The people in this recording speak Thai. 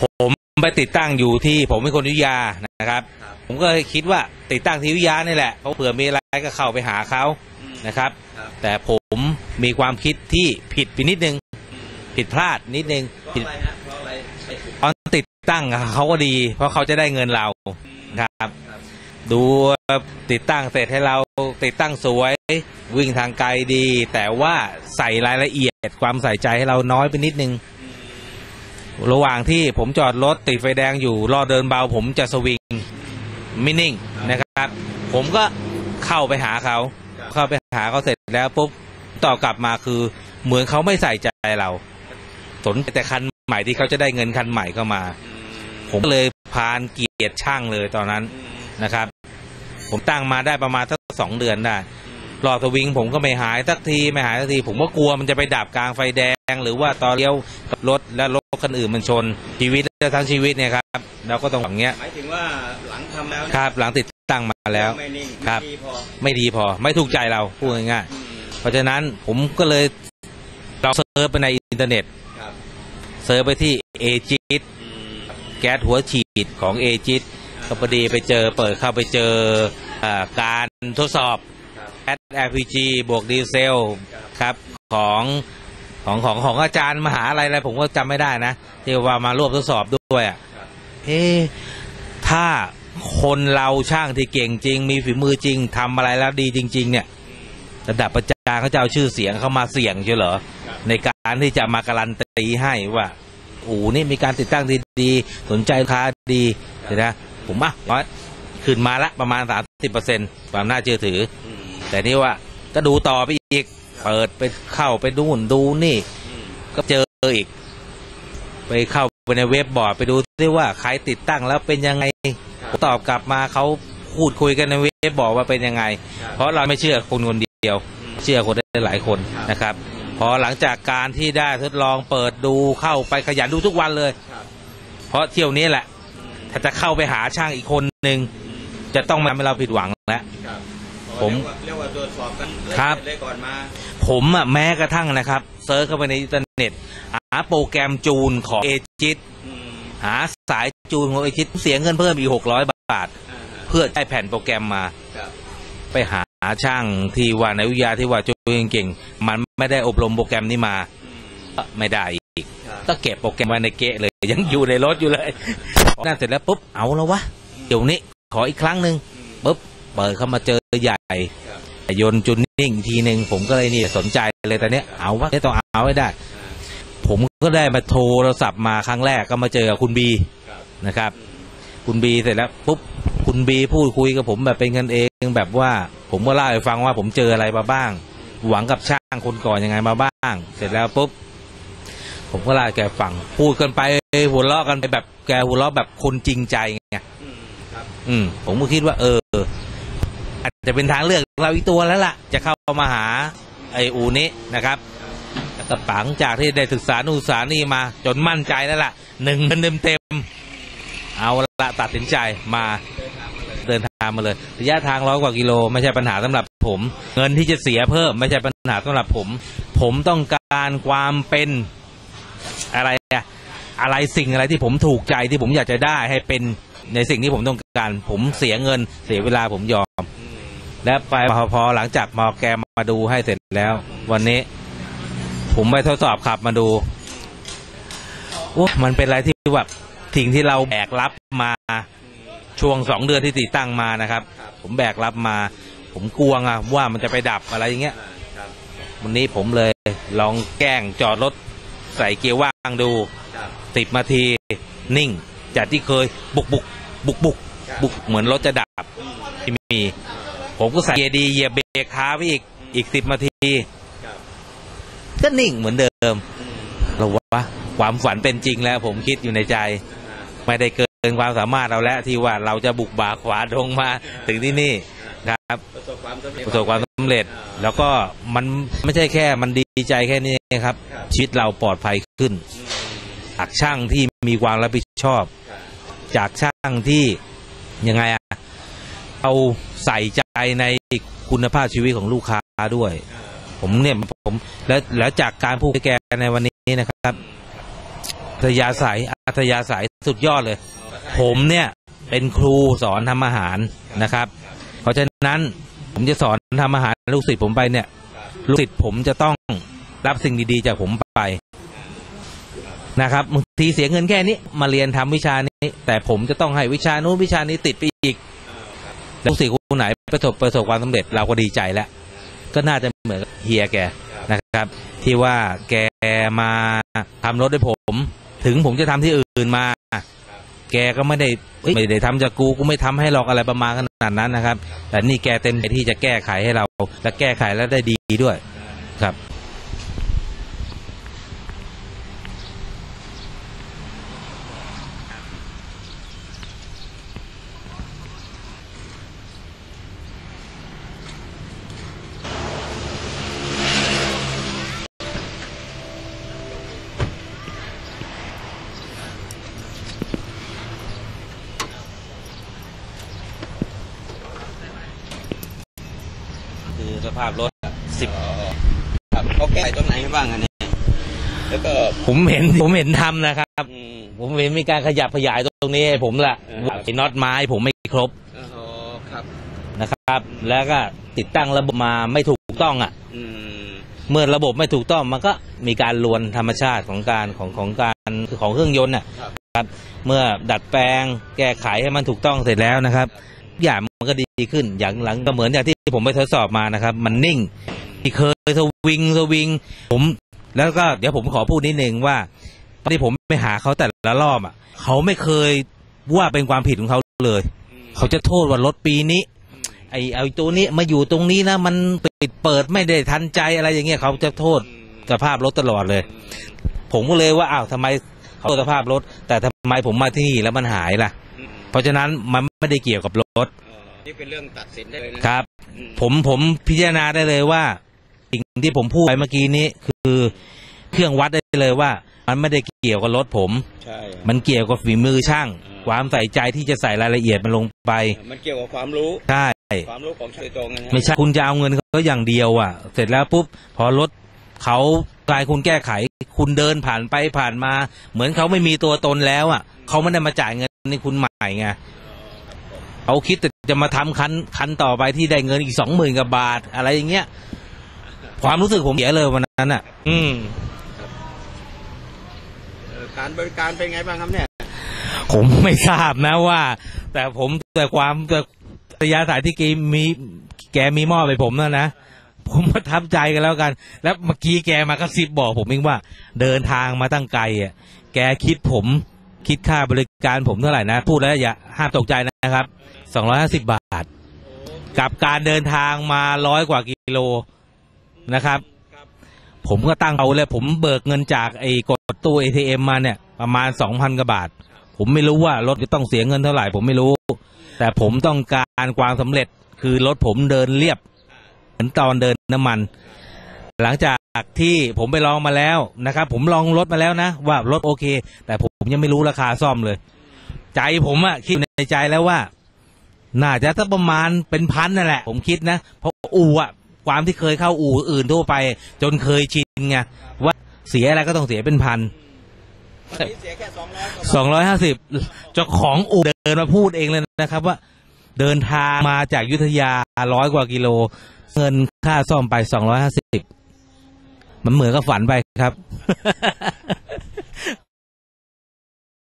ผมไปติดตั้งอยู่ที่ผมเป็นคนอยุธยานะครับครับผมก็เลยคิดว่าติดตั้งที่อยุธยานี่แหละเขาะเผื่อมีอะไรก็เข้าไปหาเขาอืมนะครับครับ แต่ผมมีความคิดที่ผิดไปนิดนึง ผิดพลาดนิดนึงเพราะผิดอะไรฮะเพราะอะไรไปถูกตอนติดตั้งอะเขาก็ดี เพราะเขาจะได้เงินเราครับครับ ดูติดตั้งเสร็จให้เราติดตั้งสวย วิ่งทางไกลดี แต่ว่าใส่รายละเอียดความใส่ใจให้เราน้อยไปนิดนึง ระหว่างที่ผมจอดรถติดไฟแดงอยู่รอเดินเบาผมจะสวิงม่นิ่งนะครับ ผมก็เข้าไปหาเขา เข้าไปหาเขาเสร็จแล้วปุ๊บต่อกลับมาคือเหมือนเขาไม่ใส่ใจเราสนแต่คันใหม่ที่เขาจะได้เงินคันใหม่เข้ามา ผมก็เลยพานเกียรติช่างเลยตอนนั้นนะครับ ผมตั้งมาได้ประมาณสักสองเดือนได้ รอสวิงผมก็ไม่หายสักทีไม่หายสักที ผมก็กลัวมันจะไปดับกลางไฟแดง หรือว่าตอนเลี้ยวรถและรถคันอื่นมันชนชีวิตและทั้งชีวิตเนี่ยครับเราก็ต้องอย่างเงี้ยหมายถึงว่าหลังทำแล้วครับ หลังติดตั้งมาแล้วไม่นิ่งครับไม่ดีพอไม่ดีพอ ไม่ถูกใจเราพูดง่ายอืมๆเพราะฉะนั้นผมก็เลยเราเซิร์ชไปในอินเทอร์เน็ตครับเซิร์ชไปที่เอจิตอืมแก๊สหัวฉีดของเอจิตก็พอดีไปเจอเปิดเข้าไปเจออาการทดสอบ ครับแอด LPG บวกดีเซลครับของของของของอาจารย์มหาอะไรอะไรผมก็จำไม่ได้นะที่ว่ามาร่วมทดสอบด้วยอะเอ๊ะถ้าคนเราช่างที่เก่งจริง มีฝีมือจริงทำอะไรแล้วดีจริง ๆ เนี่ย ระดับประจารย์เขาจะเอาชื่อเสียงเข้ามาเสี่ยงใช่เหรอ ในการที่จะมาการันตีให้ว่าอู่นี่มีการติดตั้งที่ดีสนใจลูกค้าดีเดี๋ยวนะผมอะร้อยขึ้นมาละประมาณ 30%ความน่าเชื่อถืออ แต่นี่ว่าก็ดูต่อไปอีก เปิดไปเข้าไปดูนู่นดูนี่อืมก็เจออีก ไปเข้าไปในเว็บบอร์ดไปดูซิว่าใครติดตั้งแล้วเป็นยังไงครับตอบกลับมาเขาพูดคุยกันในเว็บบอร์ดว่าเป็นยังไงครับเพราะเราไม่เชื่อคนคนเดียว เชื่อคนได้หลายคนครับนะครับ พอหลังจากการที่ได้ทดลองเปิดดูเข้าไปขยันดูทุกวันเลยครับเพราะเที่ยวนี้แหละอืมถ้าจะเข้าไปหาช่างอีกคนหนึ่งจะต้องมาทำให้เราผิดหวังแล้วครับ ผมเรียกว่าเรียกว่าตรวจสอบกันเลยครับเลยก่อนมา ผมอะแม้กระทั่งนะครับเซิร์ชเข้าไปในอินเทอร์เน็ตหาโปรแกรมจูนของเอจิตอืมหาสายจูนของเอจิตเสียเงินเพิ่มอีกหกร้อยบาทอ่าเพื่อได้แผ่นโปรแกรมมาครับไปหาช่างที่ว่าในวิทยาที่ว่าจูนเก่งๆมันไม่ได้อบรมโปรแกรมนี้มาอืมก็ไม่ได้อีกครับก็เก็บโปรแกรมไว้ในเกะเลย ยังอยู่ในรถอยู่เลยนั่นเสร็จแล้วปุ๊บเอาแล้ววะเดี๋ยวนี้ขออีกครั้งหนึ่งอืมปุ๊บ เปิดเข้ามาเจอใหญ่ครับโยนจุนนิ่งอีกทีหนึ่งผมก็เลยนี่สนใจเลยตอนเนี้ยเอาวะเนี่ยต้องเอาให้ได้อ่าผมก็ได้มาโทรศัพท์มาครั้งแรกก็มาเจอกับคุณบีครับนะครับอืมคุณบีเสร็จแล้วปุ๊บคุณบีพูดคุยกับผมแบบเป็นกันเองแบบว่า ผมก็เล่าให้ฟังว่าผมเจออะไรมาบ้าง หวังกับช่างคนก่อนยังไงมาบ้าง เสร็จแล้วปุ๊บผมก็เล่าให้แกฟัง พูดกันไปหัวเราะกันไปแบบแกหัวเราะแบบคนจริงใจไงอืมครับอืมผมก็คิดว่า เออ อาจจะเป็นทางเลือกเราอีกตัวแล้วล่ะ จะเข้ามาหาไออูนี้นะครับแล้วก็ปังจากที่ได้ศึกษานูนศึกษานี่มาจนมั่นใจแล้วล่ะหนึ่งเต็มเต็มเอาละตัดสินใจมาเดินทางมาเลย ระยะทางร้อยกว่ากิโล ไม่ใช่ปัญหาสำหรับผม เงินที่จะเสียเพิ่ม ไม่ใช่ปัญหาสำหรับผม ผมต้องการความเป็นอะไรอะอะไรสิ่งอะไรที่ผมถูกใจที่ผมอยากจะได้ให้เป็นในสิ่งที่ผมต้องการ ผมเสียเงินเสียเวลาผมยอม และไปพอพอหลังจากมาแกมาดูให้เสร็จแล้ว วันนี้ ผมไปทดสอบขับมาดูโอ้มันเป็นอะไรที่แบบสิ่งที่เราแบกรับมาช่วงสองเดือนที่ติดตั้งมานะครับ ผมแบกรับมา ผมกลัวไงว่ามันจะไปดับอะไรอย่างเงี้ยวันนี้ผมเลยลองแกล้งจอดรถใส่เกียร์ว่างดูครับสิบนาทีนิ่ง จากที่เคยบุกบุกบุกบุกบุกเหมือนรถจะดับที่มี ผมก็ใส่เกียร์ดีเหยียบเบรกค้าไปอีกอีกสิบนาทีครับก็นิ่งเหมือนเดิมอืมเราว่าความฝันเป็นจริงแล้ว ผมคิดอยู่ในใจอ่าไม่ได้เกินความสามารถเราแล้วที่ว่าเราจะบุกบ่าขวาดงมาถึงที่นี่ครับประสบความสำเร็จประสบความสำเร็จ แล้วก็มันไม่ใช่แค่มันดีใจแค่นี้ครับครับชีวิตเราปลอดภัยขึ้นอืมจากช่างที่มีความรับผิดชอบครับจากช่างที่ยังไงอะ เอาใส่ใจในคุณภาพชีวิตของลูกค้าด้วย ผมเนี่ยผมแล้วแล้วจากการพูดแกในวันนี้นะครับอัธยาศัยอัธยาศัยสุดยอดเลย ผมเนี่ยเป็นครูสอนทำอาหารนะครับ เพราะฉะนั้นผมจะสอนทำอาหารลูกศิษย์ผมไปเนี่ย ลูกศิษย์ผมจะต้องรับสิ่งดีๆจากผมไปนะครับบางทีเสียเงินแค่นี้มาเรียนทำวิชานี้ แต่ผมจะต้องให้วิชานู้นวิชานี้ติดไปอีก ลูกศิษย์คนไหนประสบประสบความสำเร็จเราก็ดีใจแล้ว ก็น่าจะเหมือนเฮียแกนะครับ ที่ว่าแกมาทำรถให้ผม ถึงผมจะทำที่อื่นมา แกก็ไม่ได้ไม่ได้ทำจากกูกูไม่ทำให้หรอกอะไรประมาณขนาดนั้นนะครับ แต่นี่แกเต็มใจที่จะแก้ไขให้เรา และแก้ไขแล้วได้ดีด้วยครับ คือสภาพรถสิบครับเขาแก้ตรงไหนบ้างอันนี้แล้วก็ผมเห็นผมเห็นทำนะครับ อืม ผมเห็นมีการขยับขยายตรงนี้ให้ผมละเออไอ้น็อตไม้ผมไม่ครบอ๋อครับ นะครับ แล้วก็ติดตั้งระบบมาไม่ถูกต้องอะ อืม เมื่อระบบไม่ถูกต้องมันก็มีการลวนธรรมชาติของการของของการของเครื่องยนต์น่ะครับ ครับ เมื่อดัดแปลงแก้ไขให้มันถูกต้องเสร็จแล้วนะครับทุก อย่างมันก็ดีขึ้น อย่างหลังก็เหมือนอย่างที่ผมไปทดสอบมานะครับ มันนิ่งที่เคยสวิงสวิง ผมแล้วก็เดี๋ยวผมขอพูดนิดนึงว่าตอนที่ผมไปหาเขาแต่ละรอบอะ เขาไม่เคยว่าเป็นความผิดของเขาเลย เขาจะโทษว่ารถปีนี้ ไอ้ไอ้ตัวนี้มาอยู่ตรงนี้นะมันปิดเปิดไม่ได้ทันใจอะไรอย่างเงี้ยเขาจะโทษสภาพรถตลอดเลย ผมก็เลยว่าอ้าวทำไมเขาสภาพรถ แต่ทำไมผมมาที่นี่แล้วมันหายล่ะ เพราะฉะนั้นมันไม่ได้เกี่ยวกับรถอ๋อนี่เป็นเรื่องตัดสินได้เลยนะครับอืมผมผมพิจารณาได้เลยว่าสิ่งที่ผมพูดไปเมื่อกี้นี้คือเครื่องวัดได้เลยว่า มันไม่ได้เกี่ยวกับรถผม ใช่ มันเกี่ยวกับฝีมือช่าง ความใส่ใจที่จะใส่รายละเอียดมันลงไป มันเกี่ยวกับความรู้ใช่ความรู้ของโดยตรงนะฮะไม่ใช่คุณจะเอาเงินเขาอย่างเดียวอะ เสร็จแล้วปุ๊บพอรถเขากลายคุณแก้ไข คุณเดินผ่านไปผ่านมา เหมือนเขาไม่มีตัวตนแล้วอะเขาไม่ได้มาจ่ายเงินในคุณใหม่ไงเขาคิดแต่จะมาทำคันคันต่อไปที่ได้เงินอีกสองหมื่นกว่าบาท อะไรอย่างเงี้ย ความรู้สึกผมเสียเลยวันนั้นอะ อืมเอ่อการบริการเป็นไงบ้างครับเนี่ย ผมไม่ทราบนะว่า แต่ผมแต่ความแต่ระยะสายที่แกมีแกมีมอบไปผมนะนะผมประทับใจกันแล้วกัน แล้วเมื่อกี้แกมากระซิบบอกผมเองว่า เดินทางมาตั้งไกลอะ แกคิดผมคิดค่าบริ การผมเท่าไหร่นะ พูดแล้วอย่าห้ามตกใจนะครับสองร้อยห้าสิบบาท กับการเดินทางมาร้อยกว่ากิโลนะครับ ผมก็ตั้งเอาเลย ผมเบิกเงินจากไอ้กดตู้ ATM มาเนี่ย ประมาณสองพันกว่าบาท ผมไม่รู้ว่ารถจะต้องเสียเงินเท่าไหร่ ผมไม่รู้ แต่ผมต้องการความสำเร็จคือรถผมเดินเรียบ เหมือนตอนเดินน้ำมัน หลังจากที่ผมไปลองมาแล้วนะครับ ผมลองรถมาแล้วนะ ว่ารถโอเค แต่ผม ผมยังไม่รู้ราคาซ่อมเลย ใจผมอะคิดในใจแล้วว่า น่าจะสักประมาณเป็นพันนั่นแหละ ผมคิดนะ เพราะอู่อะความที่เคยเข้าอู่อื่นทั่วไป จนเคยชินไงว่าเสียอะไรก็ต้องเสียเป็นพันสองร้อยกว่าสองร้อยห้าสิบเจ้าของอู่เดินมาพูดเองเลยนะครับว่า เดินทางมาจากยุทธยาร้อยกว่ากิโล เงินค่าซ่อมไปสองร้อยห้าสิบมันเหมือนกับฝันไปครับ